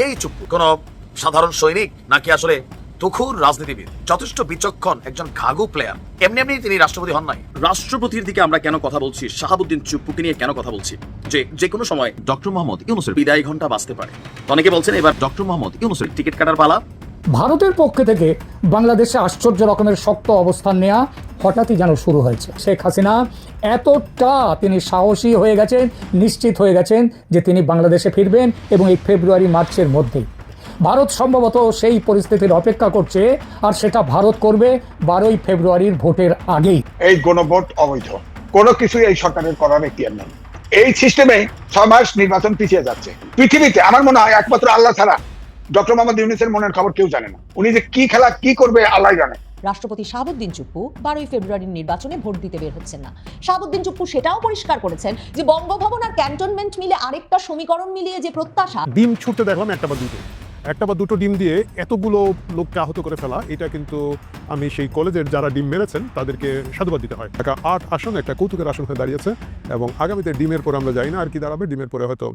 কেই চুপ। কোন সাধারণ সৈনিক নাকি আসলে তুখুর রাজনীতিবিদ? যথেষ্ট বিচক্ষণ একজন ঘাগু প্লেয়ার এমনি এমনি তিনি রাষ্ট্রপতি হন নাই। রাষ্ট্রপতির দিকে আমরা কেন কথা বলছি শাহাবুদ্দিন চুপ্পুকে নিয়ে কেন কথা বলছি? যে যে কোনো সময় ডক্টর মোহাম্মদ ইউনুসের বিদায় ঘণ্টা বাঁচতে পারে। অনেকে বলছেন এবার ডক্টর মোহাম্মদ ইউনুসের টিকিট কাটার পালা ভারতের পক্ষ থেকে বাংলাদেশে আশ্চর্য রকমের শক্ত অবস্থান নেওয়া হঠাৎই যেন শুরু হয়েছে। শেখ হাসিনা এতটা তিনি সাহসী হয়ে গেছেন, নিশ্চিত হয়ে গেছেন যে তিনি বাংলাদেশে ফিরবেন এবং এই ফেব্রুয়ারি, মার্চের মধ্যেই। ভারত সম্ভবত সেই পরিস্থিতির অপেক্ষা করছে আর সেটা ভারত করবে বারোই ফেব্রুয়ারির ভোটের আগেই। এই গণভোট অবৈধ। কোনো কিছুই এই সরকারের করার এখতিয়ার নেই। এই সিস্টেমে ছয় মাস নির্বাচন পিছিয়ে যাচ্ছে। পৃথিবীতে আমার মনে হয় একমাত্র আল্লাহ ছাড়া ডক্টর মোহাম্মদ ইউনিসের মনের খবর কেউ জানে না। উনি যে কি খেলা কি করবে আল্লাহ জানে। রাষ্ট্রপতি শাহাবুদ্দিন চুপ্পু বারোই ফেব্রুয়ারির নির্বাচনে ভোট দিতে বের হচ্ছেন না। শাহাবুদ্দিন চুপ্পু সেটাও পরিষ্কার করেছেন যে বঙ্গভবন আর ক্যান্টনমেন্ট মিলে আরেকটা সমীকরণ মিলিয়ে যে প্রত্যাশা ডিম ছুটতে দেখলাম একটা বা দুটো। একটা বা দুটো ডিম দিয়ে এতগুলো লোককে আহত করে ফেলা এটা কিন্তু আমি সেই কলেজের যারা ডিম মেরেছেন তাদেরকে সাধুবাদ দিতে হয়। একটা আট আসন একটা কৌতুকের আসন হয়ে দাঁড়িয়েছে এবং আগামীতে ডিমের পরে আমরা যাই না আর কি দাঁড়াবে? ডিমের পরে হয়তো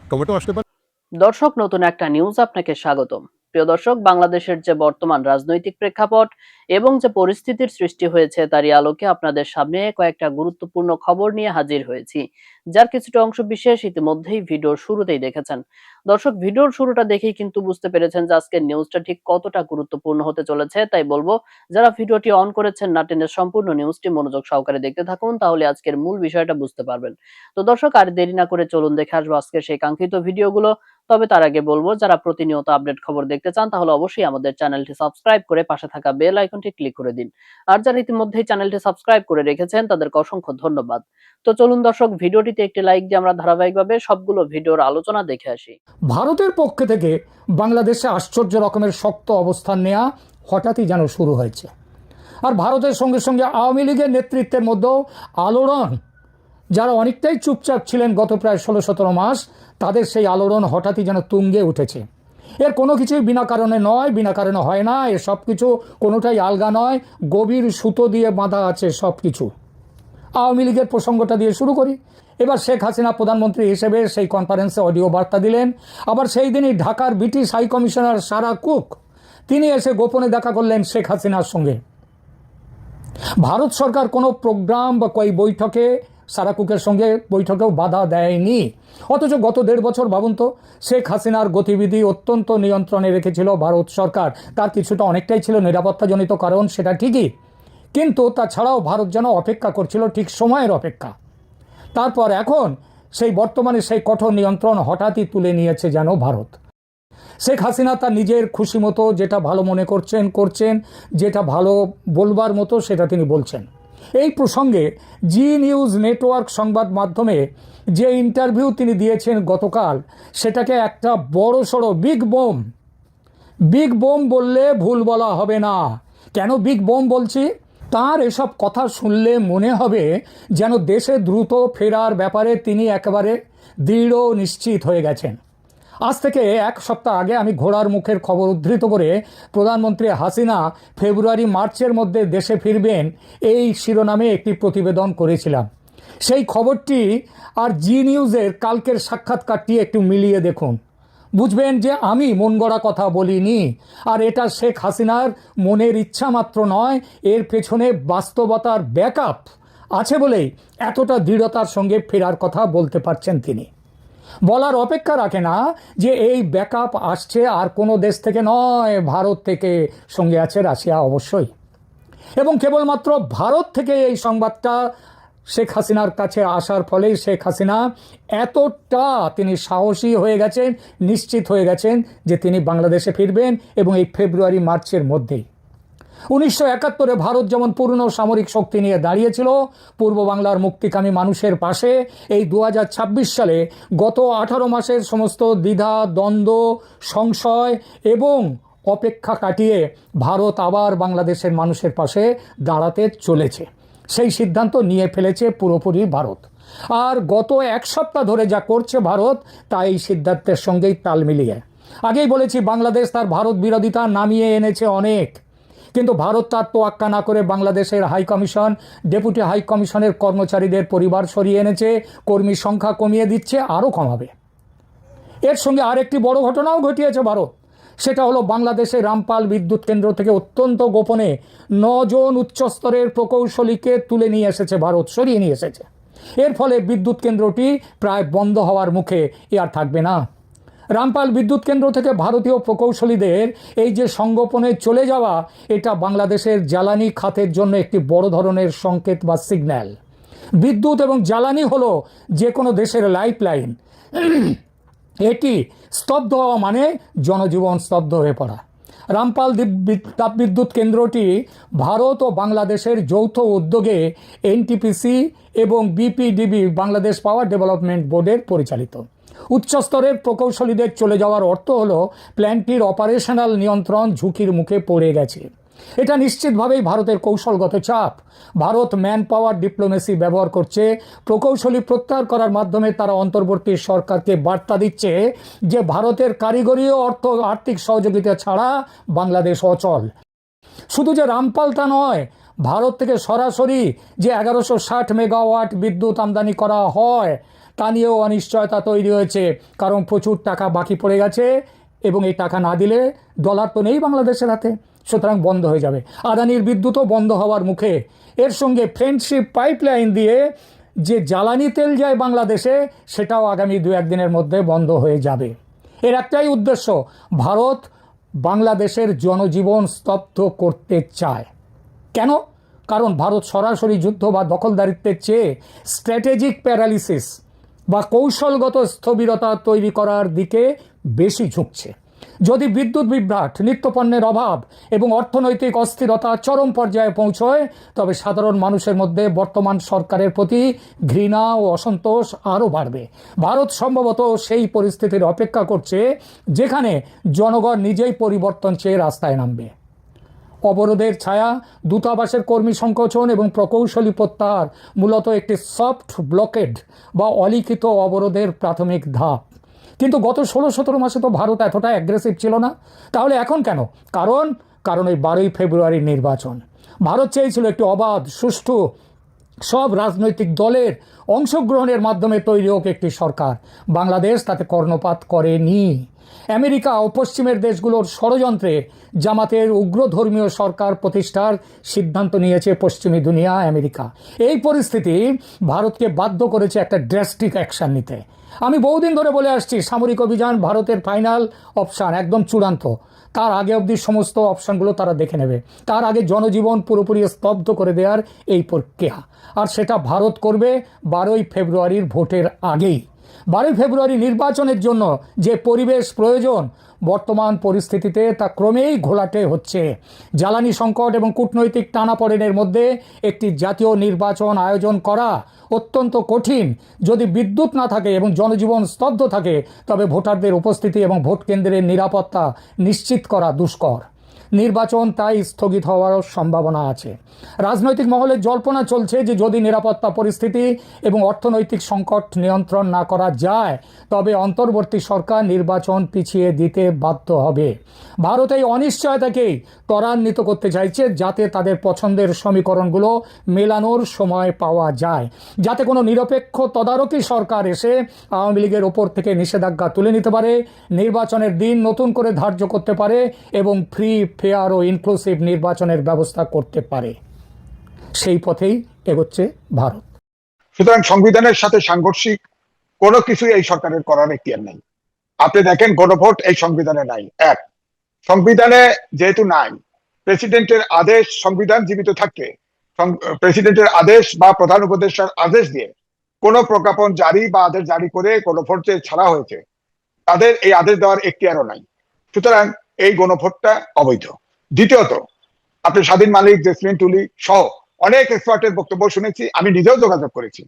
টমেটো আসতে পারে। দর্শক, নতুন একটা নিউজ আপনাকে স্বাগতম। প্রিয় দর্শক, বাংলাদেশের যে বর্তমান রাজনৈতিক প্রেক্ষাপট এবং যে পরিস্থিতির সৃষ্টি হয়েছে তারই আলোকে আপনাদের সামনে কয়েকটা গুরুত্বপূর্ণ খবর নিয়ে হাজির হয়েছি, যার কিছুটা অংশ বিশেষ ইতিমধ্যেই ভিডিওর শুরুতেই দেখেছেন। দর্শক, ভিডিওর শুরুটা দেখেই কিন্তু বুঝতে পেরেছেন যে আজকের নিউজটা ঠিক কতটা গুরুত্বপূর্ণ হতে চলেছে। তাই বলব, যারা ভিডিওটি অন করেছেন না টেনে সম্পূর্ণ নিউজটি মনোযোগ সহকারে দেখতে থাকুন, তাহলে আজকের মূল বিষয়টা বুঝতে পারবেন। তো দর্শক, আর দেরি না করে চলুন দেখে আসব আজকের সেই কাঙ্ক্ষিত ভিডিওগুলো। তবে তার আগে বলব, যারা প্রতিনিয়ত আপডেট খবর দেখতে চান, তাহলে অবশ্যই আমাদের চ্যানেলটি সাবস্ক্রাইব করে পাশে থাকা বেল আইকনটি ক্লিক করে দিন। আর যারা ইতিমধ্যেই চ্যানেলটি সাবস্ক্রাইব করে রেখেছেন, তাদেরকে অসংখ্য ধন্যবাদ। তো চলুন দর্শক, ভিডিওটিতে একটি লাইক দিয়ে আমরা ধারাবাহিকভাবে সবগুলো ভিডিওর আলোচনা দেখে আসি। ভারতের পক্ষ থেকে বাংলাদেশে আশ্চর্য রকমের শক্ত অবস্থান নেওয়া হঠাৎই যেন শুরু হয়েছে। আর ভারতের সঙ্গে সঙ্গে আওয়ামী লীগের নেতৃত্বের মধ্যেও আলোড়ন যারা অনেকটাই চুপচাপ ছিলেন গত প্রায় ষোলো সতেরো মাস, তাদের সেই আলোড়ন হঠাৎই যেন তুঙ্গে উঠেছে। এর কোনো কিছুই বিনা কারণে নয়, বিনা কারণে হয় না এর সব কিছু কোনোটাই আলগা নয়, গভীর সুতো দিয়ে বাঁধা আছে সব কিছু। আওয়ামী লীগের প্রসঙ্গটা দিয়ে শুরু করি। এবার শেখ হাসিনা প্রধানমন্ত্রী হিসেবে সেই কনফারেন্সে অডিও বার্তা দিলেন। আবার সেই দিনই ঢাকার British high commissioner Sarah Cook, তিনি এসে গোপনে দেখা করলেন শেখ হাসিনার সঙ্গে। ভারত সরকার কোনো প্রোগ্রাম বা কই বৈঠকে সারা কুকের সঙ্গে বৈঠকেও বাধা দেয়নি। অথচ গত দেড় বছর ভাবুন তো, শেখ হাসিনার গতিবিধি অত্যন্ত নিয়ন্ত্রণে রেখেছিল ভারত সরকার। তার কিছুটা অনেকটাই ছিল নিরাপত্তাজনিত কারণ, সেটা ঠিকই। কিন্তু তাছাড়াও ভারত যেন অপেক্ষা করছিল ঠিক সময়ের অপেক্ষা। তারপর এখন সেই বর্তমানে সেই কঠোর নিয়ন্ত্রণ হঠাৎই তুলে নিয়েছে যেন ভারত। শেখ হাসিনা তার নিজের খুশি মতো যেটা ভালো মনে করছেন করছেন, যেটা ভালো বলবার মতো সেটা তিনি বলছেন। এই প্রসঙ্গে জি নিউজ নেটওয়ার্ক সংবাদ মাধ্যমে যে ইন্টারভিউ তিনি দিয়েছেন গতকাল, সেটাকে একটা বড় সড়ো বিগ বোম। বিগ বোম বললে ভুল বলা হবে না। কেন বিগ বোম বলছি? তার এসব কথা শুনলে মনে হবে যেন দেশে দ্রুত ফেরার ব্যাপারে তিনি একেবারে দৃঢ় নিশ্চিত হয়ে গেছেন। আজ থেকে এক সপ্তাহ আগে আমি ঘোড়ার মুখের খবর উদ্ধৃত করে প্রধানমন্ত্রী হাসিনা ফেব্রুয়ারি, মার্চের মধ্যে দেশে ফিরবেন এই শিরোনামে একটি প্রতিবেদন করেছিলাম। সেই খবরটি আর জি নিউজের কালকের সাক্ষাৎকারটি একটু মিলিয়ে দেখুন। বুঝবেন যে আমি মন গড়া কথা বলিনি, আর এটা শেখ হাসিনার মনের ইচ্ছা মাত্র নয়, এর পেছনে বাস্তবতার ব্যাকআপ আছে বলেই এতটা দৃঢ়তার সঙ্গে ফেরার কথা বলতে পারছেন তিনি। বলার অপেক্ষা রাখে না যে এই ব্যাকআপ আসছে আর কোনো দেশ থেকে নয়, ভারত থেকে সঙ্গে আছে রাশিয়া অবশ্যই। এবং কেবলমাত্র ভারত থেকে এই সংবাদটা শেখ হাসিনার কাছে আসার ফলেই শেখ হাসিনা এতটা তিনি সাহসী হয়ে গেছেন, নিশ্চিত হয়ে গেছেন যে তিনি বাংলাদেশে ফিরবেন এবং এই ফেব্রুয়ারি, মার্চের মধ্যেই। উনিশশো একাত্তরে ভারত যেমন পূর্ণ সামরিক শক্তি নিয়ে দাঁড়িয়েছিল, পূর্ব বাংলার মুক্তিকামী মানুষের পাশে, এই দু হাজার ছাব্বিশ সালে গত আঠারো মাসের সমস্ত দ্বিধা, দ্বন্দ্ব, সংশয় এবং অপেক্ষা কাটিয়ে ভারত আবার বাংলাদেশের মানুষের পাশে দাঁড়াতে চলেছে। সেই সিদ্ধান্ত নিয়ে ফেলেছে পুরোপুরি ভারত। আর গত এক সপ্তাহ ধরে যা করছে ভারত, তা এই সিদ্ধান্তের সঙ্গেই তাল মিলিয়ে। আগেই বলেছি, বাংলাদেশ তার ভারত বিরোধিতা নামিয়ে এনেছে অনেক। কিন্তু ভারত তার তোয়াক্কা না করে বাংলাদেশের হাই কমিশন, ডেপুটি হাই কমিশনের কর্মচারীদের পরিবার সরিয়ে এনেছে। কর্মী সংখ্যা কমিয়ে দিচ্ছে, আরও কমাবে। এর সঙ্গে আরেকটি বড় ঘটনাও ঘটিয়েছে ভারত। সেটা হলো বাংলাদেশে রামপাল বিদ্যুৎ কেন্দ্র থেকে অত্যন্ত গোপনে নজন উচ্চস্তরের প্রকৌশলীকে তুলে নিয়ে এসেছে ভারত, সরিয়ে নিয়ে এসেছে। এর ফলে বিদ্যুৎ কেন্দ্রটি প্রায় বন্ধ হওয়ার মুখে এ আর থাকবে না। রামপাল বিদ্যুৎ কেন্দ্র থেকে ভারতীয় প্রকৌশলীদের এই যে সংগোপনে চলে যাওয়া, এটা বাংলাদেশের জ্বালানি খাতের জন্য একটি বড় ধরনের সংকেত বা সিগন্যাল। বিদ্যুৎ এবং জ্বালানি হলো যে কোনো দেশের লাইফ লাইন এটি স্তব্ধ হওয়া মানে জনজীবন স্তব্ধ হয়ে পড়া। রামপাল তাপবিদ্যুৎ কেন্দ্রটি ভারত ও বাংলাদেশের যৌথ উদ্যোগে এনটিপিসি এবং বিপিডিবি বাংলাদেশ পাওয়ার ডেভেলপমেন্ট বোর্ডের পরিচালিত। উচ্চস্তরের প্রকৌশলীদের চলে যাওয়ার অর্থ হলো প্ল্যান্টটির অপারেশনাল নিয়ন্ত্রণ ঝুঁকির মুখে পড়ে গেছে। এটা নিশ্চিতভাবেই ভারতের কৌশলগত চাপ। ভারত ম্যান পাওয়ার ডিপ্লোমেসি ব্যবহার করছে। প্রকৌশলী প্রত্যাহার করার মাধ্যমে তারা অন্তর্বর্তী সরকারকে বার্তা দিচ্ছে যে ভারতের কারিগরি ও অর্থ আর্থিক সহযোগিতা ছাড়া বাংলাদেশ অচল। শুধু যে রামপাল তা নয়, ভারত থেকে সরাসরি যে এগারোশো ষাট মেগাওয়াট বিদ্যুৎ আমদানি করা হয় তা নিয়েও অনিশ্চয়তা তৈরি হয়েছে। কারণ প্রচুর টাকা বাকি পড়ে গেছে এবং এই টাকা না দিলে ডলার তো নেই বাংলাদেশের হাতে। সুতরাং বন্ধ হয়ে যাবে। আদানির বিদ্যুৎও বন্ধ হওয়ার মুখে। এর সঙ্গে ফ্রেন্ডশিপ পাইপলাইন দিয়ে যে জ্বালানি তেল যায় বাংলাদেশে, সেটাও আগামী দু একদিনের মধ্যে বন্ধ হয়ে যাবে। এর একটাই উদ্দেশ্য, ভারত বাংলাদেশের জনজীবন স্তব্ধ করতে চায়। কেন? কারণ ভারত সরাসরি যুদ্ধ বা দখলদারিত্বের চেয়ে স্ট্র্যাটেজিক প্যারালিসিস বা কৌশলগত স্থবিরতা তৈরি করার দিকে বেশি ঝুঁকছে। যদি বিদ্যুৎ বিভ্রাট, নিত্যপণ্যের অভাব এবং অর্থনৈতিক অস্থিরতা চরম পর্যায়ে পৌঁছয়, তবে সাধারণ মানুষের মধ্যে বর্তমান সরকারের প্রতি ঘৃণা ও অসন্তোষ আরও বাড়বে। ভারত সম্ভবত সেই পরিস্থিতির অপেক্ষা করছে, যেখানে জনগণ নিজেই পরিবর্তন চেয়ে রাস্তায় নামবে। অবরোধের ছায়া, দূতাবাসের কর্মী সংকোচন এবং প্রকৌশলী প্রত্যাহার মূলত একটি সফট ব্লকেড বা অলিখিত অবরোধের প্রাথমিক ধাপ। কিন্তু গত ষোলো সতেরো মাসে তো ভারত এতটা অ্যাগ্রেসিভ ছিল না। তাহলে এখন কেন? কারণ কারণ এই বারোই ফেব্রুয়ারির নির্বাচন। ভারত চেয়েছিল একটি অবাধ, সুষ্ঠু, সব রাজনৈতিক দলের অংশগ্রহণের মাধ্যমে তৈরি হোক একটি সরকার। বাংলাদেশ তাতে কর্ণপাত করেনি। আমেরিকা ও পশ্চিমের দেশগুলোর ষড়যন্ত্রে জামাতের উগ্র ধর্মীয় সরকার প্রতিষ্ঠার সিদ্ধান্ত নিয়েছে পশ্চিমী দুনিয়া, আমেরিকা। এই পরিস্থিতি ভারতকে বাধ্য করেছে একটা ড্রাস্টিক অ্যাকশন নিতে। আমি বহুদিন ধরে বলে আসছি, সামরিক অভিযান ভারতের ফাইনাল অপশান একদম চূড়ান্ত। তার আগে অবধি সমস্ত অপশানগুলো তারা দেখে নেবে। তার আগে জনজীবন পুরোপুরি স্তব্ধ করে দেওয়ার এই প্রক্রিয়া। আর সেটা ভারত করবে বারোই ফেব্রুয়ারির ভোটের আগেই। বারোই ফেব্রুয়ারি নির্বাচনের জন্য যে পরিবেশ প্রয়োজন, বর্তমান পরিস্থিতিতে তা ক্রমেই ঘোলাটে হচ্ছে। জ্বালানি সংকট এবং কূটনৈতিক টানাপড়েনের মধ্যে একটি জাতীয় নির্বাচন আয়োজন করা অত্যন্ত কঠিন। যদি বিদ্যুৎ না থাকে এবং জনজীবন স্তব্ধ থাকে, তবে ভোটারদের উপস্থিতি এবং ভোট কেন্দ্রের নিরাপত্তা নিশ্চিত করা দুষ্কর। নির্বাচন তাই স্থগিত হওয়ারও সম্ভাবনা আছে। রাজনৈতিক মহলে জল্পনা চলছে যে যদি নিরাপত্তা পরিস্থিতি এবং অর্থনৈতিক সংকট নিয়ন্ত্রণ না করা যায়, তবে অন্তর্বর্তী সরকার নির্বাচন পিছিয়ে দিতে বাধ্য হবে। ভারত এই অনিশ্চয়তাকেই ত্বরান্বিত করতে চাইছে যাতে তাদের পছন্দের সমীকরণগুলো মেলানোর সময় পাওয়া যায়। যাতে কোনো নিরপেক্ষ তদারকি সরকার এসে আওয়ামী লীগের ওপর থেকে নিষেধাজ্ঞা তুলে নিতে পারে, নির্বাচনের দিন নতুন করে ধার্য করতে পারে এবং ফ্রি, ফেয়ার ও ইনক্লুসিভ নির্বাচনের ব্যবস্থা করতে পারে। সেই পথেই এগোচ্ছে ভারত। সুতরাং সংবিধানের সাথে সাংঘর্ষিক কোনো কিছুই এই সরকারের করার এখতিয়ার নাই। আপনি দেখেন গণভোট এই সংবিধানে নাই। এক সংবিধানে যেহেতু নাই, প্রেসিডেন্টের আদেশ সংবিধান জীবিত থাকতে প্রেসিডেন্টের আদেশ বা প্রধান উপদেষ্টার আদেশ দিয়ে কোনো প্রজ্ঞাপন জারি বা আদেশ জারি করে গণভোট যে ছাড়া হয়েছে, তাদের এই আদেশ দেওয়ার এখতিয়ারও নাই। সুতরাং এই গণভোটটা অবৈধ। দ্বিতীয়ত, আপনি স্বাধীন মালিক জেসমিন টুলি সহ অনেক এক্সপার্টের বক্তব্য শুনেছি, আমি নিজেও যোগাযোগ করেছি।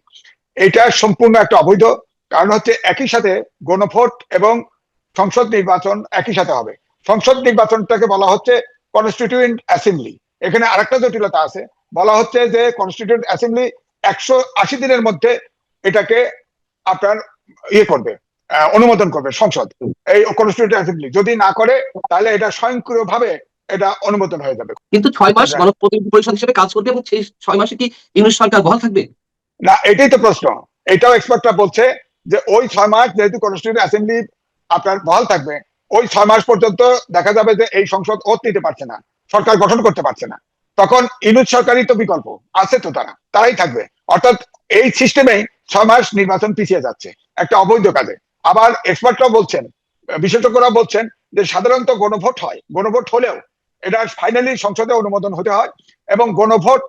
এটা সম্পূর্ণ একটা অবৈধ, কারণ হচ্ছে একই সাথে গণভোট এবং সংসদ নির্বাচন একই সাথে হবে। সংসদ নির্বাচনটাকে বলা হচ্ছে কনস্টিটিউয়েন্ট অ্যাসেম্বলি এখানে আরেকটা জটিলতা আছে। বলা হচ্ছে যে কনস্টিটিউয়েন্ট অ্যাসেম্বলি একশো আশি দিনের মধ্যে এটাকে আপনার ইয়ে করবে অনুমোদন করবে সংসদ। এই কনস্টিটিউয়েন্ট অ্যাসেম্বলি যদি না করে তাহলে এটা স্বয়ংক্রিয়ভাবে এটা অনুমোদন হয়ে যাবে। কিন্তু ছয় মাস গণপ্রতিনিধি পরিষদ হিসেবে কাজ করবে এবং সেই ছয় মাসে কি ইউনিট সরকার বহাল থাকবে? না এটাই তো প্রশ্ন। এটাও এক্সপার্টরা বলছে যে ওই ছয় মাস যেহেতু কনস্টিটিউন্ট অ্যাসেম্বলি আপনার বহাল থাকবে ওই ছয় মাস পর্যন্ত দেখা যাবে যে এই সংসদ ওত নিতে পারছে না, সরকার গঠন করতে পারছে না। তখন ইনুজ সরকারই তো বিকল্প, আছে তো তারা, তারাই থাকবে। অর্থাৎ এই সিস্টেমেই ছয় মাস নির্বাচন পিছিয়ে যাচ্ছে, একটা অবৈধ কাজে। আবার এক্সপার্টরাও বলছেন, বিশেষজ্ঞরা বলছেন যে সাধারণত গণভোট হয়, গণভোট হলেও এটা ফাইনালি সংসদে অনুমোদন হতে হয় এবং গণভোট,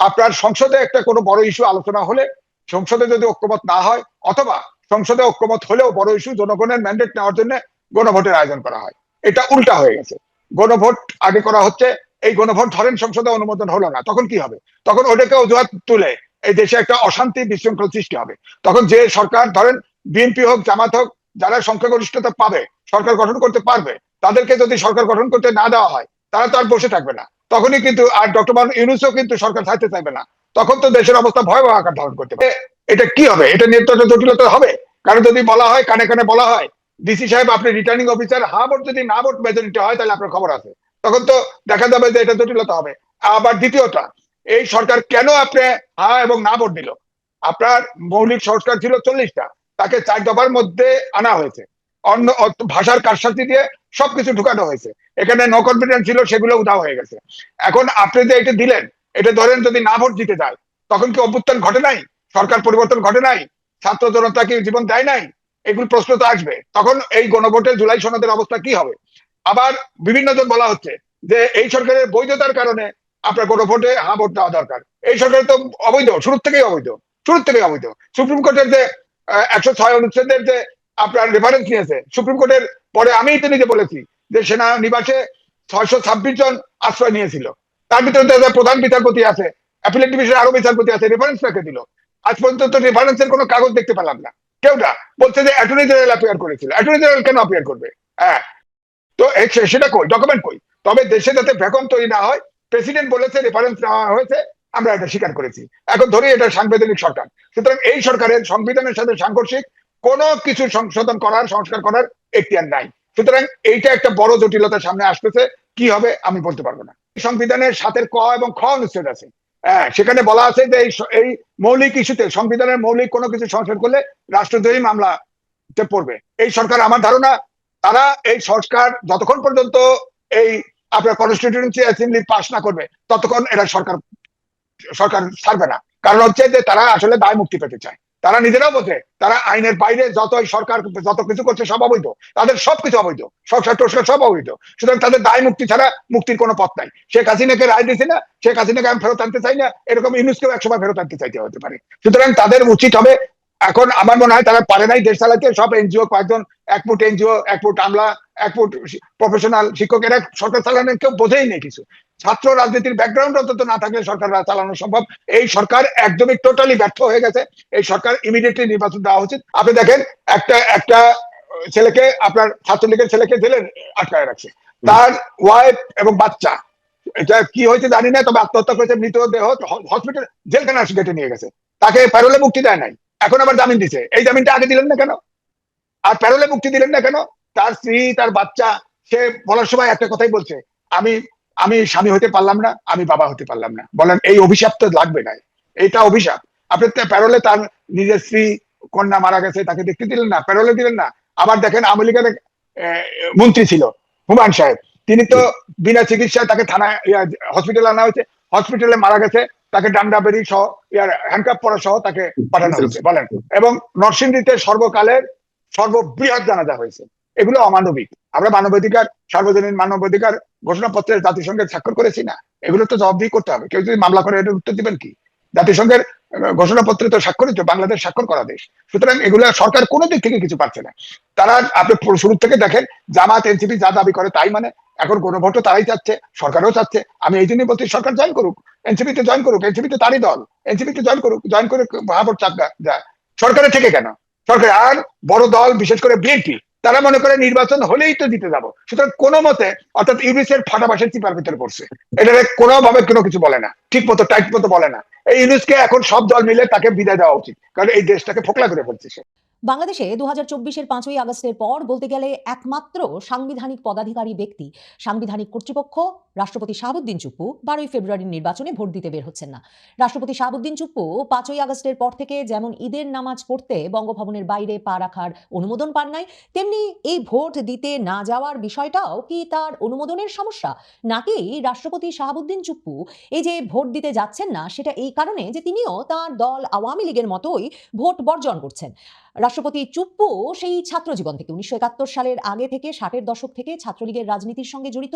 আপনার সংসদে একটা কোনো বড় ইস্যু আলোচনা হলে সংসদে যদি ঐক্যমত না হয়, অথবা সংসদে ঐক্যমত হলেও বড় ইস্যু জনগণের ম্যান্ডেট নেওয়ার জন্য গণভোটের আয়োজন করা হয়। এটা উল্টা হয়ে গেছে। গণভোট আগে করা হচ্ছে, এই গণভোট ধরেন সংসদে অনুমোদন হলো না, তখন কি হবে? তখন ওটাকে অজুহাত তুলে এই দেশে একটা অশান্তি বিশৃঙ্খল সৃষ্টি হবে। তখন যে সরকার, ধরেন বিএনপি হোক, জামাত হোক, যারা সংখ্যাগরিষ্ঠতা পাবে, সরকার গঠন করতে পারবে, তাদেরকে যদি সরকার গঠন করতে না দেওয়া হয়, তারা তো আর বসে থাকবে না। তখনই কিন্তু, আর ডক্টর মান ইউনুসও কিন্তু সরকার থাকতে চাইবে না। তখন তো দেশের অবস্থা ভয়াবহ আকার ধারণ করতে পারে। এটা কি হবে? এটা নিয়ে জটিলতা হবে। কারণ যদি বলা হয়, কানে কানে বলা হয় ডিসি সাহেব, আপনি রিটার্নিং অফিসার হা ভোট যদি না ভোট মেজরিটি হয়, তাহলে আপনার খবর আছে। তখন তো দেখা যাবে যে এটা জটিলতা হবে। আবার দ্বিতীয়টা, এই সরকার কেন আপনি হা এবং না ভোট দিল? আপনার মৌলিক সংস্কার ছিল চল্লিশটা, তাকে চার দফার মধ্যে আনা হয়েছে। অন্য ভাষার কারসাজি দিয়ে সবকিছু ঢুকানো হয়েছে। এখানে নো কনফিডেন্স ছিল, সেগুলো উধাও হয়ে গেছে। এখন আপনি যে এটা দিলেন, এটা ধরেন যদি না ভোট দিতে যায়, তখন কি অভ্যুত্থান ঘটে নাই? সরকার পরিবর্তন ঘটে নাই? ছাত্র জনতা কি জীবন দেয় নাই? এগুলো প্রশ্ন তো আসবে। তখন এই গণভোটের জুলাই সনদের অবস্থা কি হবে? আবার বিভিন্ন জন বলা হচ্ছে যে এই সরকারের বৈধতার কারণে আপনার গণভোটে হা ভোট দেওয়া দরকার। এই সরকার তো অবৈধ শুরু থেকেই অবৈধ শুরু থেকেই অবৈধ। সুপ্রিম কোর্টের যে একশো ছয় অনুচ্ছেদের যে আপনার রেফারেন্স নিয়েছে, সুপ্রিম কোর্টের পরে আমি তো নিজে বলেছি যে সেনা নিবাসে ছয়শো ছাব্বিশ জন আশ্রয় নিয়েছিল। তার ভিতরে প্রধান বিচারপতি আছে অ্যাপিলেট ডিভিশনের আরও বিচারপতি আছে রেফারেন্স রেখে দিল। আজ পর্যন্ত তো রেফারেন্সের কোনো কাগজ দেখতে পেলাম না। কেউ না। বলছে যে অ্যাটর্নি জেনারেল অ্যাপিয়ার করেছিল। অ্যাটর্নি জেনারেল কেন অ্যাপিয়ার করবে? হ্যাঁ। তো সেটা কই? ডকুমেন্ট কই? তবে দেশে যাতে ভ্যাকম তৈরি না হয় প্রেসিডেন্ট বলেছে রেফারেন্স নেওয়া হয়েছে, আমরা এটা স্বীকার করেছি। এখন ধরি এটা সাংবিধানিক সরকার। সুতরাং এই সরকারের সংবিধানের সাথে সাংঘর্ষিক কোনো কিছু সংশোধন করার, সংস্কার করার এখতিয়ার নাই। সুতরাং এইটা একটা বড় জটিলতার সামনে আসতেছে। কি হবে আমি বলতে পারব না। সংবিধানের সাথে ক এবং খ অনুচ্ছেদ আছে। হ্যাঁ সেখানে বলা আছে যে এই মৌলিক ইস্যুতে, সংবিধানের মৌলিক কোনো কিছু সংস্কার করলে রাষ্ট্রদ্রোহী মামলাতে পড়বে। এই সরকার আমার ধারণা, তারা এই সরকার যতক্ষণ পর্যন্ত এই আপনার কনস্টিটিউন্সি অ্যাসেম্বলি পাস না করবে, ততক্ষণ এরা সরকার সরকার ছাড়বে না। কারণ হচ্ছে যে তারা আসলে দায় মুক্তি পেতে চায়। তারা নিজেরাও বোঝে তারা আইনের বাইরে যতই সরকার যত কিছু করছে সব অবৈধ। তাদের সবকিছু অবৈধ। সংস্কার টস্কার সব অবৈধ। সুতরাং তাদের দায় মুক্তি ছাড়া মুক্তির কোনো পথ নাই। শেখ হাসিনাকে রায় দিয়েছে না, শেখ হাসিনাকে আমি ফেরত আনতে চাই না, এরকম ইউনুসকেও একসময় ফেরত আনতে চাইতে হতে পারে। সুতরাং তাদের উচিত হবে, এখন আমার মনে হয় তারা পারে নাই দেশ চালাতে, সব এনজিও কয়েকজন, এক ফুট এনজিও, এক ফুট আমলা, এক ফুট প্রফেশনাল শিক্ষক এরা সরকার চালানোর কেউ বোঝেই নেই কিছু। ছাত্র রাজনীতির ব্যাকগ্রাউন্ড অন্তত না থাকলে সরকার চালানো সম্ভব। এই সরকার একদমই টোটালি ব্যর্থ হয়ে গেছে। এই সরকার ইমিডিয়েটলি নির্বাচন দেওয়া উচিত। আপনি দেখেন একটা একটা ছেলেকে আপনার ছাত্রলীগের ছেলেকে জেলে আটকায় রাখছে। তার ওয়াইফ এবং বাচ্চা এটা কি হয়েছে জানি না তবে আত্মহত্যা করেছে মৃতদেহ হসপিটাল জেলখানা গেটে নিয়ে গেছে। তাকে প্যারোলে মুক্তি দেয় নাই। এখন আবার জামিন দিছে। এই জামিনটা আগে দিলেন না কেন? আর প্যারোলে মুক্তি দিলেন না কেন? তার স্ত্রী তার বাচ্চা সে বলার সময় একটা কথাই বলছে। আমি আমি স্বামী হতে পারলাম না, আমি বাবা হতে পারলাম না। বলেন, এই অভিশাপ তো লাগবে না। এটা অভিশাপ। আপনি প্যারোলে তার নিজের স্ত্রী, কন্যা মারা গেছে, তাকে দেখতে দিলেন না, প্যারোলে দিলেন না। আবার দেখেন, আওয়ামী লীগের মন্ত্রী ছিল, হুমায়ুন সাহেব। তিনি তো বিনা চিকিৎসায় তাকে থানায় হসপিটালে আনা হয়েছে। হসপিটালে মারা গেছে, তাকে ডান্ডা বেরি সহ, ইয়ার হ্যান্ডকাপ পরা সহ তাকে পাঠানো হয়েছে, বলেন। এবং নরসিংদীতে সর্বকালের সর্ববৃহৎ জানাজা হয়েছে। এগুলো অমানবিক। আমরা মানবাধিকার, সার্বজনীন মানবাধিকার ঘোষণাপত্রের জাতিসংঘের স্বাক্ষর করেছি না। এগুলো তো জবাবদিহি করতে হবে। কেউ যদি মামলা করে, এটার উত্তর দিবেন কি? জাতিসংঘের ঘোষণাপত্রে তো স্বাক্ষরিত বাংলাদেশ স্বাক্ষর করা দেশ। সুতরাং এগুলো সরকার কোনো দিক থেকে কিছু পাচ্ছে না। তারা, আপনি শুরু থেকে দেখেন, জামাত, এনসিপি যা দাবি করে তাই মানে। এখন গণভোটও তারাই চাচ্ছে, সরকারও চাচ্ছে। আমি এই জন্যই বলছি, সরকার জয়েন করুক। এনসিপি তে জয়েন করুক এনসিপি তে তারই দল। এনসিপি তে জয়েন করুক, জয়েন করে ভাবর চাপ যায় সরকারের থেকে কেন? সরকার, আর বড় দল, বিশেষ করে বিএনপি তারা মনে করে নির্বাচন হলেই তো দিতে যাব। সুতরাং কোনো মতে অর্থাৎ ইউনিসের ফাটাবাসের চিপার ভিতরে পড়ছে। এটা কোনোভাবে কোনো কিছু বলে না। ঠিক মতো টাইট মতো বলে না। এই ইউনিসকে এখন সব দল মিলে তাকে বিদায় দেওয়া উচিত। কারণ এই দেশটাকে ফোকলা করে ফেলছে সে। বাংলাদেশে দু হাজার চব্বিশের পাঁচই আগস্টের পর বলতে গেলে একমাত্র সাংবিধানিক পদাধিকারী ব্যক্তি। সাংবিধানিক কর্তৃপক্ষ রাষ্ট্রপতি শাহাবুদ্দিন চুপ্পু বারোই ফেব্রুয়ারির নির্বাচনে ভোট দিতে বের হচ্ছেন না। রাষ্ট্রপতি শাহাবুদ্দিন চুপ্পু পাঁচই আগস্টের পর থেকে যেমন ঈদের নামাজ পড়তে বঙ্গভবনের বাইরে পা রাখার অনুমোদন পান নাই, তেমনি এই ভোট দিতে না যাওয়ার বিষয়টাও কি তার অনুমোদনের সমস্যা? নাকি রাষ্ট্রপতি শাহাবুদ্দিন চুপ্পু এই যে ভোট দিতে যাচ্ছেন না, সেটা এই কারণে যে তিনিও তার দল আওয়ামী লীগের মতোই ভোট বর্জন করছেন। রাষ্ট্রপতি চুপ্পু সেই ছাত্র জীবন থেকে, উনিশশো একাত্তর সালের আগে থেকে, ষাটের দশক থেকে ছাত্রলীগের রাজনীতির সঙ্গে জড়িত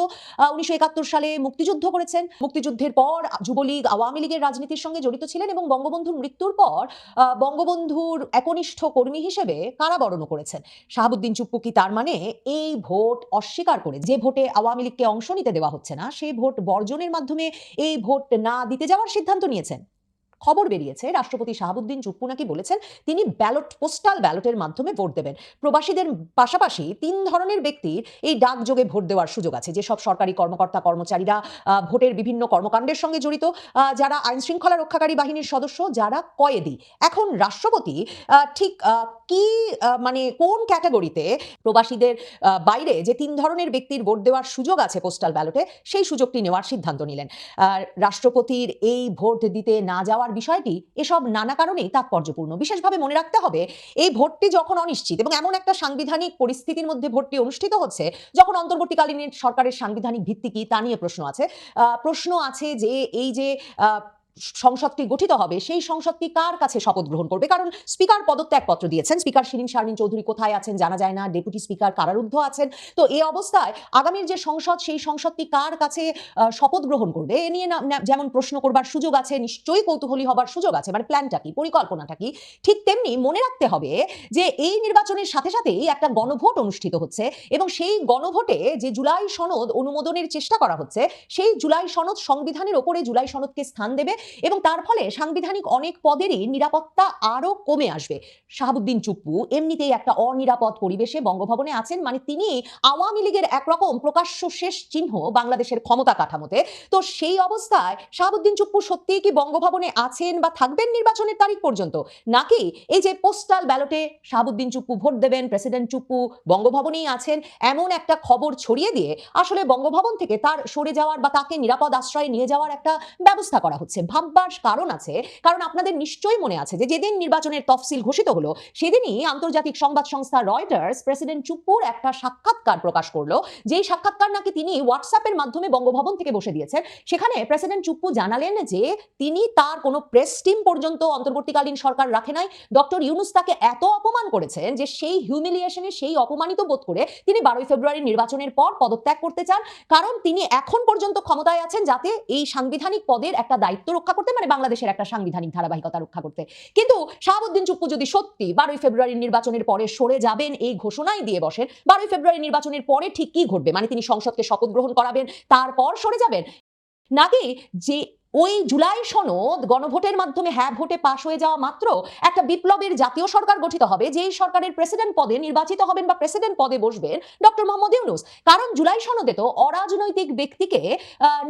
উনিশশো একাত্তর সালে মুক্তিযুদ্ধ করেছেন। মুক্তিযুদ্ধের পর যুবলীগ আওয়ামী লীগের রাজনীতির সঙ্গে জড়িত ছিলেন এবং বঙ্গবন্ধুর মৃত্যুর পর বঙ্গবন্ধুর একনিষ্ঠ কর্মী হিসেবে কারাবরণ করেছেন। শাহাবুদ্দিন চুপ্পু কি তার মানে এই ভোট অস্বীকার করে, যে ভোটে আওয়ামী লীগকে অংশ নিতে দেওয়া হচ্ছে না, সেই ভোট বর্জনের মাধ্যমে এই ভোট না দিতে যাওয়ার সিদ্ধান্ত নিয়েছেন? খবর বেরিয়েছে, রাষ্ট্রপতি শাহাবুদ্দিন চুপ্পু নাকি বলেছেন তিনি ব্যালট, পোস্টাল ব্যালটের মাধ্যমে ভোট দেবেন। প্রবাসীদের পাশাপাশি তিন ধরনের ব্যক্তির এই ডাকযোগে ভোট দেওয়ার সুযোগ আছে, যেসব সরকারি কর্মকর্তা, কর্মচারীরা ভোটের বিভিন্ন কর্মকাণ্ডের সঙ্গে জড়িত যারা আইন শৃঙ্খলা রক্ষাকারী বাহিনীর সদস্য, যারা কয়েদি। এখন রাষ্ট্রপতি ঠিক কি মানে কোন ক্যাটাগরিতে প্রবাসীদের বাইরে যে তিন ধরনের ব্যক্তির ভোট দেওয়ার সুযোগ আছে পোস্টাল ব্যালটে, সেই সুযোগটি নেওয়ার সিদ্ধান্ত নিলেন। রাষ্ট্রপতির এই ভোট দিতে না যাওয়ার বিষয়টি এসব নানা কারণেই তাৎপর্যপূর্ণ। বিশেষভাবে মনে রাখতে হবে, এই ভোটটি যখন অনিশ্চিত এবং এমন একটা সাংবিধানিক পরিস্থিতির মধ্যে ভোটটি অনুষ্ঠিত হচ্ছে, যখন অন্তর্বর্তীকালীন সরকারের সাংবিধানিক ভিত্তি কি তা নিয়ে প্রশ্ন আছে। প্রশ্ন আছে যে এই যে সংসদটি গঠিত হবে, সেই সংসদটি কার কাছে শপথ গ্রহণ করবে? কারণ স্পিকার পদত্যাগপত্র দিয়েছেন। স্পিকার শিরিন শারমিন চৌধুরী কোথায় আছেন জানা যায় না। ডেপুটি স্পিকার কারারুদ্ধ আছেন। তো এই অবস্থায় আগামীর যে সংসদ, সেই সংসদটি কার কাছে শপথ গ্রহণ করবে? এ নিয়ে যেমন প্রশ্ন করবার সুযোগ আছে, নিশ্চয়ই কৌতূহলী হবার সুযোগ আছে। মানে প্ল্যানটা কি? পরিকল্পনাটা কি? ঠিক তেমনি মনে রাখতে হবে যে এই নির্বাচনের সাথে সাথেই একটা গণভোট অনুষ্ঠিত হচ্ছে এবং সেই গণভোটে যে জুলাই সনদ অনুমোদনের চেষ্টা করা হচ্ছে, সেই জুলাই সনদ সংবিধানের ওপরে জুলাই সনদকে স্থান দেবে এবং তার ফলে সাংবিধানিক অনেক পদেরই নিরাপত্তা আরও কমে আসবে। শাহাবুদ্দিন চুপ্পু এমনিতেই একটা অনিরাপদ পরিবেশে বঙ্গভবনে আছেন মানে তিনি আওয়ামী লীগের একরকম প্রকাশ্য শেষ চিহ্ন বাংলাদেশের ক্ষমতা কাঠামোতে। তো সেই অবস্থায় শাহাবুদ্দিন চুপ্পু সত্যিই কি বঙ্গভবনে আছেন বা থাকবেন নির্বাচনের তারিখ পর্যন্ত? নাকি এই যে পোস্টাল ব্যালটে শাহাবুদ্দিন চুপ্পু ভোট দেবেন, প্রেসিডেন্ট চুপ্পু বঙ্গভবনেই আছেন, এমন একটা খবর ছড়িয়ে দিয়ে আসলে বঙ্গভবন থেকে তার সরে যাওয়ার বা তাকে নিরাপদ আশ্রয়ে নিয়ে যাওয়ার একটা ব্যবস্থা করা হচ্ছে। ভাববার কারণ আছে, কারণ আপনাদের নিশ্চয়ই মনে আছে যে যেদিন নির্বাচনের তফসিল ঘোষিত হলো, সেদিনই আন্তর্জাতিক সংবাদ সংস্থা রয়টার্স প্রেসিডেন্ট চুপ্পুর একটা সাক্ষাৎকার প্রকাশ করল। যেই সাক্ষাৎকার নাকি তিনি হোয়াটসঅ্যাপের মাধ্যমে বঙ্গভবন থেকে বসে দিয়েছেন, সেখানে প্রেসিডেন্ট চুপ্পু জানালেন যে তিনি তার কোনো প্রেস টিম পর্যন্ত অন্তর্বর্তীকালীন সরকার রাখে নাই। ডক্টর ইউনুস তাকে এত অপমান করেছেন যে সেই হিউমিলিয়েশনে সেই অপমানিত বোধ করে তিনি বারোই ফেব্রুয়ারি নির্বাচনের পর পদত্যাগ করতে চান, কারণ তিনি এখন পর্যন্ত ক্ষমতায় আছেন যাতে এই সাংবিধানিক পদের একটা দায়িত্ব রক্ষা করতে মানে বাংলাদেশের একটা সাংবিধানিক ধারাবাহিকতা রক্ষা করতে। কিন্তু শাহাবুদ্দিন চুপ্পু যদি সত্যি বারোই ফেব্রুয়ারির নির্বাচনের পরে সরে যাবেন, এই ঘোষণাই দিয়ে বসেন, বারোই ফেব্রুয়ারি নির্বাচনের পরে ঠিক কি ঘটবে? মানে তিনি সংসদকে শপথ গ্রহণ করাবেন, তারপর সরে যাবেন? নাকি যে ওই জুলাই সনদ গণভোটের মাধ্যমে হ্যাঁ ভোটে পাশ হয়ে যাওয়া মাত্র একটা বিপ্লবের জাতীয় সরকার গঠিত হবে, যেই সরকারের প্রেসিডেন্ট পদে নির্বাচিত হবেন বা প্রেসিডেন্ট পদে বসবেন ডক্টর মোহাম্মদ ইউনুস। কারণ জুলাই সনদে তো অরাজনৈতিক ব্যক্তিকে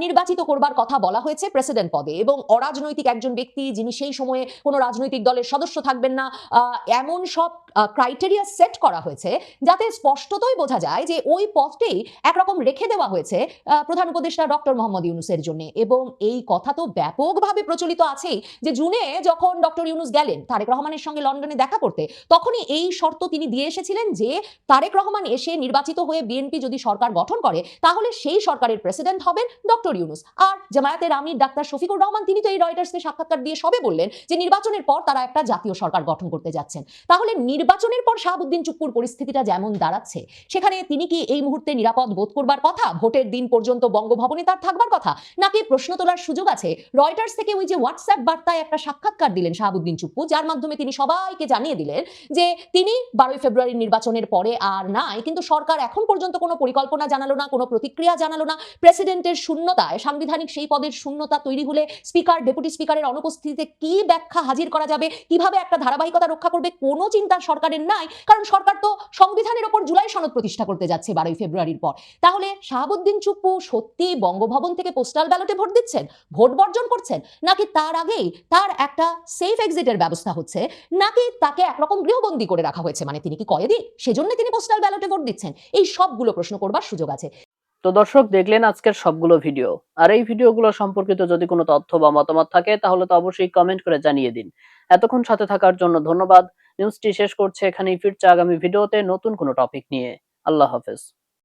নির্বাচিত করবার কথা বলা হয়েছে প্রেসিডেন্ট পদে এবং অরাজনৈতিক একজন ব্যক্তি যিনি সেই সময়ে কোনো রাজনৈতিক দলের সদস্য থাকবেন না এমন সব ক্রাইটেরিয়া সেট করা হয়েছে যাতে স্পষ্টতই বোঝা যায় যে ওই পদটি একরকম রেখে দেওয়া হয়েছে প্রধান উপদেষ্টা ডক্টর মোহাম্মদ ইউনুসের জন্য এবং এই কথা তো ব্যাপকভাবে প্রচলিত আছেই যে জুনে যখন ডক্টর ইউনুস গেলেন তারেক রহমানের সঙ্গে লন্ডনে দেখা করতে, তখনই এই শর্ত তিনি দিয়ে এসেছিলেন যে তারেক রহমান এসে নির্বাচিত হয়ে বিএনপি যদি সরকার গঠন করে, তাহলে সেই সরকারের প্রেসিডেন্ট হবেন ডক্টর ইউনুস। আর জামায়াতের আমির ডাক্তার শফিকুর রহমান, তিনি তো এই রয়টার্সকে সাক্ষাৎকার দিয়ে সবে বললেন যে নির্বাচনের পর তারা একটা জাতীয় সরকার গঠন করতে যাচ্ছেন। তাহলে নির্বাচনের পর শাহাবুদ্দিন চুপ্পুর পরিস্থিতিটা যেমন দাঁড়াচ্ছে, সেখানে তিনি কি এই মুহূর্তে নিরাপদ বোধ করবার কথা, ভোটের দিন পর্যন্ত বঙ্গভবনে তার থাকবার কথা, নাকি প্রশ্ন তোলার সুযোগ আছে? রয়টার্স থেকে ওই যে হোয়াটসঅ্যাপ বার্তায় একটা সাক্ষাৎকার দিলেন শাহাবুদ্দিন চুপ্পু, যার মাধ্যমে তিনি সবাইকে জানিয়ে দিলেন যে তিনি বারোই ফেব্রুয়ারির নির্বাচনের পরে আর নাই, কিন্তু সরকার এখন পর্যন্ত কোনো পরিকল্পনা জানালো না, কোনো প্রতিক্রিয়া জানালো না। প্রেসিডেন্টের শূন্যতায়, সাংবিধানিক সেই পদের শূন্যতা তৈরি হলে স্পিকার ডেপুটি স্পিকারের অনুপস্থিতিতে কি ব্যাখ্যা হাজির করা যাবে? কীভাবে একটা ধারাবাহিকতা রক্ষা করবে? কোনো চিন্তা সরকারের নাই, কারণ সরকার তো সংবিধানের ওপর জুলাই সনদ প্রতিষ্ঠা করতে যাচ্ছে বারোই ফেব্রুয়ারির পর। তাহলে শাহাবুদ্দিন চুপ্পু সত্যি বঙ্গভবন থেকে পোস্টাল ব্যালটে ভোট দিচ্ছেন? ভোট বর্জন করছেন? নাকি তার আগেই তার একটা সেফ এক্সিটের ব্যবস্থা হচ্ছে? নাকি তাকে একরকম গৃহবন্দী করে রাখা হয়েছে? মানে তিনি কি কয়েদি? সেজন্য তিনি পোস্টাল ব্যালটে ভোট দিচ্ছেন। এই সবগুলো প্রশ্ন করবার সুযোগ আছে। তো দর্শক, দেখলেন আজকের সবগুলো ভিডিও। আর এই ভিডিওগুলো সম্পর্কিত যদি কোনো তথ্য বা মতামত থাকে, তাহলে তো অবশ্যই কমেন্ট করে জানিয়ে দিন। এতক্ষণ সাথে থাকার জন্য ধন্যবাদ। নিউজটি শেষ করছে এখানেই। ফিরছে আগামী ভিডিওতে নতুন কোনো টপিক নিয়ে। আল্লাহ হাফেজ।